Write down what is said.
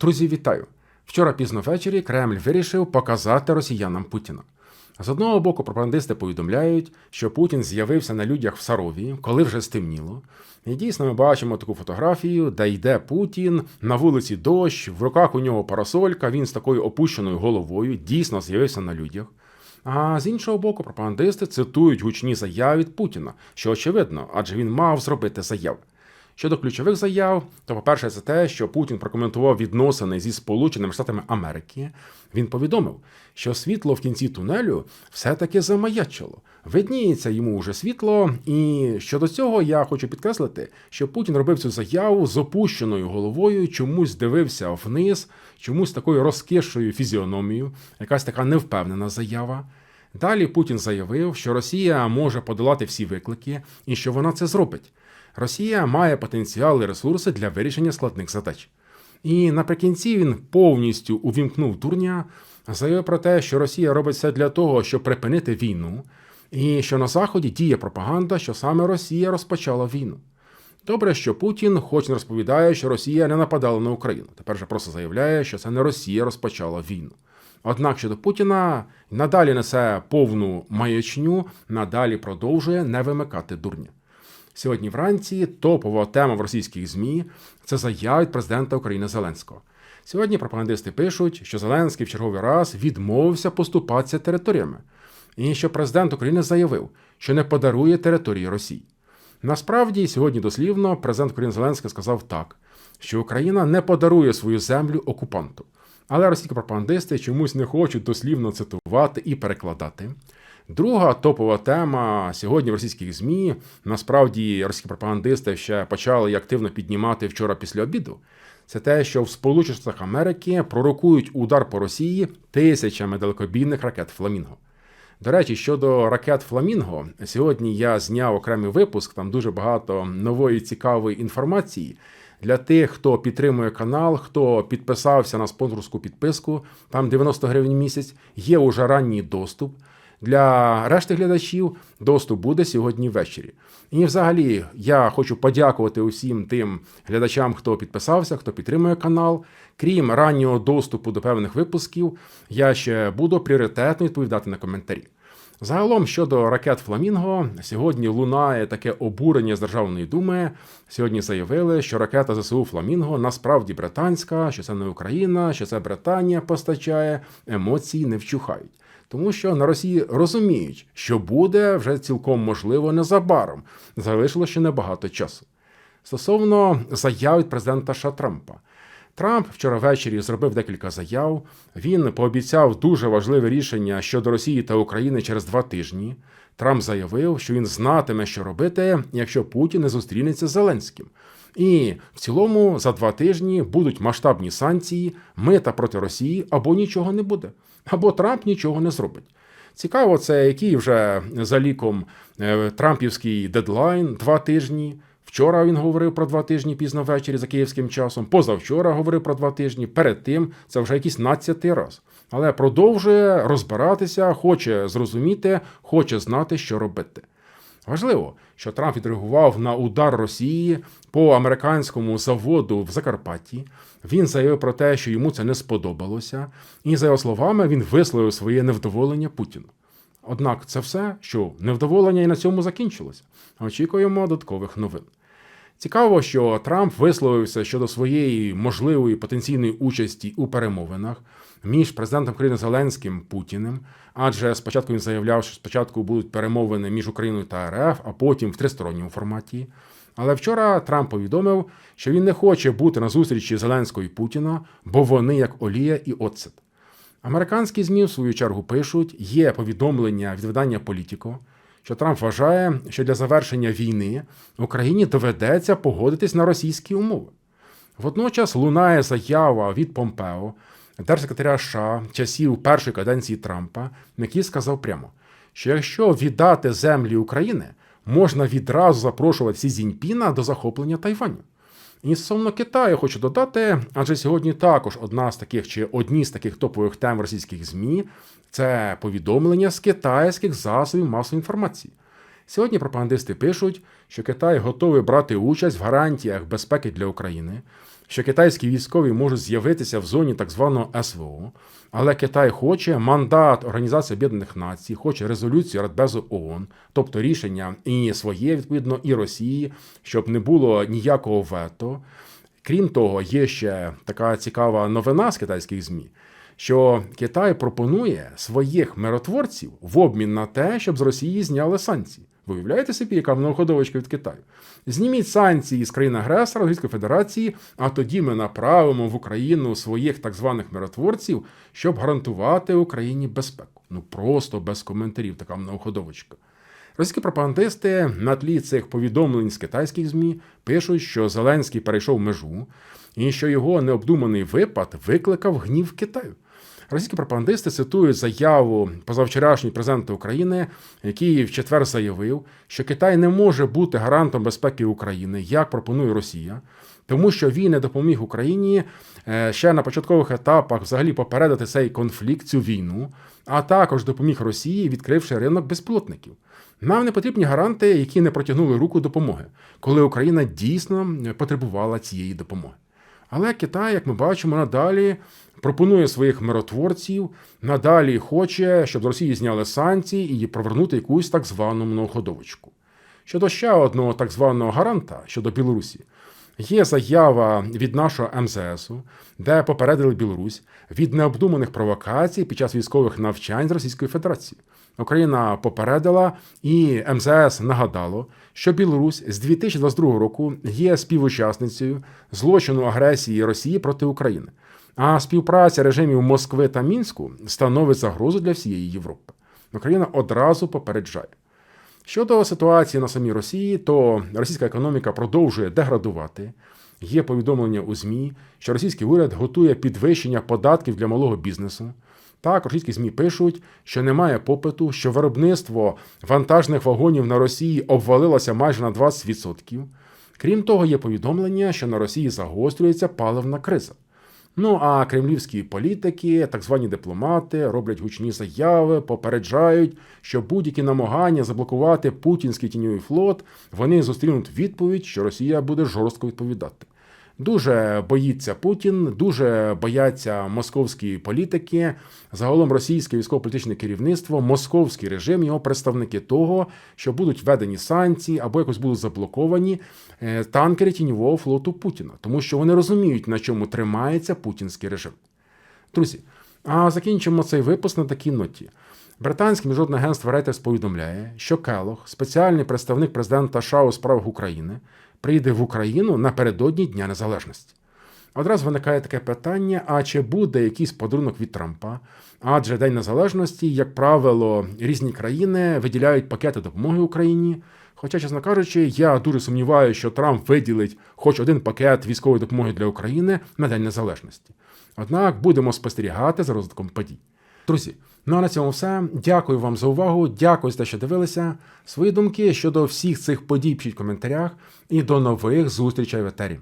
Друзі, вітаю! Вчора пізно ввечері Кремль вирішив показати росіянам Путіна. З одного боку, пропагандисти повідомляють, що Путін з'явився на людях в Сарові, коли вже стемніло. І дійсно ми бачимо таку фотографію, де йде Путін, на вулиці дощ, в руках у нього парасолька, він з такою опущеною головою дійсно з'явився на людях. А з іншого боку, пропагандисти цитують гучні заяви від Путіна, що очевидно, адже він мав зробити заяви. Щодо ключових заяв, то, по-перше, це те, що Путін прокоментував відносини зі Сполученими Штатами Америки. Він повідомив, що світло в кінці тунелю все-таки замаячило. Видніється йому вже світло, і щодо цього я хочу підкреслити, що Путін робив цю заяву з опущеною головою, чомусь дивився вниз, чомусь такою розкішою фізіономією, якась така невпевнена заява. Далі Путін заявив, що Росія може подолати всі виклики і що вона це зробить. Росія має потенціал і ресурси для вирішення складних задач. І наприкінці він повністю увімкнув дурня, заявив про те, що Росія робить все для того, щоб припинити війну, і що на Заході діє пропаганда, що саме Росія розпочала війну. Добре, що Путін хоч не розповідає, що Росія не нападала на Україну. Тепер же просто заявляє, що це не Росія розпочала війну. Однак щодо Путіна надалі несе повну маячню, надалі продовжує не вимикати дурня. Сьогодні вранці топова тема в російських ЗМІ це заява президента України Зеленського. Сьогодні пропагандисти пишуть, що Зеленський в черговий раз відмовився поступатися територіями, і що президент України заявив, що не подарує території Росії. Насправді, сьогодні дослівно президент України Зеленський сказав так, що Україна не подарує свою землю окупанту. Але російські пропагандисти чомусь не хочуть дослівно цитувати і перекладати. Друга топова тема сьогодні в російських ЗМІ. Насправді російські пропагандисти ще почали активно піднімати вчора після обіду. Це те, що в Сполучених Штатах Америки пророкують удар по Росії тисячами далекобійних ракет Фламінго. До речі, щодо ракет Фламінго, сьогодні я зняв окремий випуск, там дуже багато нової цікавої інформації. Для тих, хто підтримує канал, хто підписався на спонсорську підписку, там 90 гривень в місяць, є уже ранній доступ. Для решти глядачів доступ буде сьогодні ввечері. І, взагалі, я хочу подякувати усім тим глядачам, хто підписався, хто підтримує канал. Крім раннього доступу до певних випусків, я ще буду пріоритетно відповідати на коментарі. Загалом щодо ракет Фламінго, сьогодні лунає таке обурення з Державної думи. Сьогодні заявили, що ракета ЗСУ Фламінго насправді британська, що це не Україна, що це Британія постачає, емоції не вчухають. Тому що на Росії розуміють, що буде вже цілком можливо незабаром. Залишило ще небагато часу. Стосовно заяв від президента США Трампа. Трамп вчора ввечері зробив декілька заяв. Він пообіцяв дуже важливе рішення щодо Росії та України через два тижні. Трамп заявив, що він знатиме, що робити, якщо Путін не зустрінеться з Зеленським. І в цілому за два тижні будуть масштабні санкції, мита проти Росії або нічого не буде, або Трамп нічого не зробить. Цікаво, це який вже за ліком е, Трампівський дедлайн два тижні. Вчора він говорив про два тижні пізно ввечері за київським часом. Позавчора говорив про два тижні. Перед тим це вже якийсь надцятий раз. Але продовжує розбиратися, хоче зрозуміти, хоче знати, що робити. Важливо, що Трамп відреагував на удар Росії по американському заводу в Закарпатті. Він заявив про те, що йому це не сподобалося, і за його словами він висловив своє невдоволення Путіну. Однак це все, що невдоволення і на цьому закінчилося. Очікуємо додаткових новин. Цікаво, що Трамп висловився щодо своєї можливої потенційної участі у перемовинах між президентом країни Зеленським Путіним, адже спочатку він заявляв, що спочатку будуть перемовини між Україною та РФ, а потім в тристоронньому форматі. Але вчора Трамп повідомив, що він не хоче бути на зустрічі Зеленського і Путіна, бо вони як олія і оцет. Американські ЗМІ, в свою чергу, пишуть, є повідомлення від видання Політіко, що Трамп вважає, що для завершення війни Україні доведеться погодитись на російські умови. Водночас лунає заява від Помпео, держсекретаря США часів першої каденції Трампа, який сказав прямо, що якщо віддати землі України, можна відразу запрошувати Сі Зіньпіна до захоплення Тайваню. І стосовно Китаю хочу додати, адже сьогодні також одна з таких чи одні з таких топових тем російських ЗМІ це повідомлення з китайських засобів масової інформації. Сьогодні пропагандисти пишуть, що Китай готовий брати участь в гарантіях безпеки для України, що китайські військові можуть з'явитися в зоні так званого СВО, але Китай хоче мандат Організації Об'єднаних Націй, хоче резолюцію Радбезу ООН, тобто рішення і своє відповідно, і Росії, щоб не було ніякого вето. Крім того, є ще така цікава новина з китайських ЗМІ, що Китай пропонує своїх миротворців в обмін на те, щоб з Росії зняли санкції. Ви уявляєте собі, яка многоходовочка від Китаю? Зніміть санкції з країн агресора Російської Федерації, а тоді ми направимо в Україну своїх так званих миротворців, щоб гарантувати Україні безпеку. Ну просто без коментарів, така многоходовочка. Російські пропагандисти на тлі цих повідомлень з китайських ЗМІ пишуть, що Зеленський перейшов межу і що його необдуманий випад викликав гнів Китаю. Російські пропагандисти цитують заяву позавчорашнього президента України, який в четвер заявив, що Китай не може бути гарантом безпеки України, як пропонує Росія, тому що він не допоміг Україні е, ще на початкових етапах взагалі попередити цей конфлікт, цю війну, а також допоміг Росії, відкривши ринок безпілотників. Нам не потрібні гаранти, які не протягнули руку допомоги, коли Україна дійсно потребувала цієї допомоги. Але Китай, як ми бачимо, надалі пропонує своїх миротворців, надалі хоче, щоб з Росії зняли санкції і провернути якусь так звану многоходовочку. Щодо ще одного так званого гаранта щодо Білорусі, є заява від нашого МЗСу, де попередили Білорусь від необдуманих провокацій під час військових навчань з Російської Федерації. Україна попередила і МЗС нагадало, що Білорусь з 2022 року є співучасницею злочину агресії Росії проти України. А співпраця режимів Москви та Мінську становить загрозу для всієї Європи. Україна одразу попереджає. Щодо ситуації на самій Росії, то російська економіка продовжує деградувати. Є повідомлення у ЗМІ, що російський уряд готує підвищення податків для малого бізнесу. Так, російські ЗМІ пишуть, що немає попиту, що виробництво вантажних вагонів на Росії обвалилося майже на 20%. Крім того, є повідомлення, що на Росії загострюється паливна криза. Ну а кремлівські політики, так звані дипломати, роблять гучні заяви, попереджають, що будь-які намагання заблокувати путінський тіньовий флот вони зустрінуть відповідь, що Росія буде жорстко відповідати. Дуже боїться Путін, дуже бояться московські політики, загалом російське військово-політичне керівництво, московський режим, його представники того, що будуть введені санкції або якось будуть заблоковані е, танкери тіньового флоту Путіна, тому що вони розуміють, на чому тримається путінський режим. Друзі, а закінчимо цей випуск на такій ноті. Британське міжнародне агентство Reuters повідомляє, що Келох, спеціальний представник президента США у справах України, прийде в Україну напередодні Дня Незалежності. Одразу виникає таке питання: а чи буде якийсь подарунок від Трампа? Адже День Незалежності, як правило, різні країни виділяють пакети допомоги Україні. Хоча, чесно кажучи, я дуже сумніваюся, що Трамп виділить хоч один пакет військової допомоги для України на День Незалежності. Однак будемо спостерігати за розвитком подій. Друзі, ну а на цьому все. Дякую вам за увагу. Дякую за те, що дивилися. Свої думки щодо всіх цих подій пишіть в коментарях. І до нових зустрічей в етері.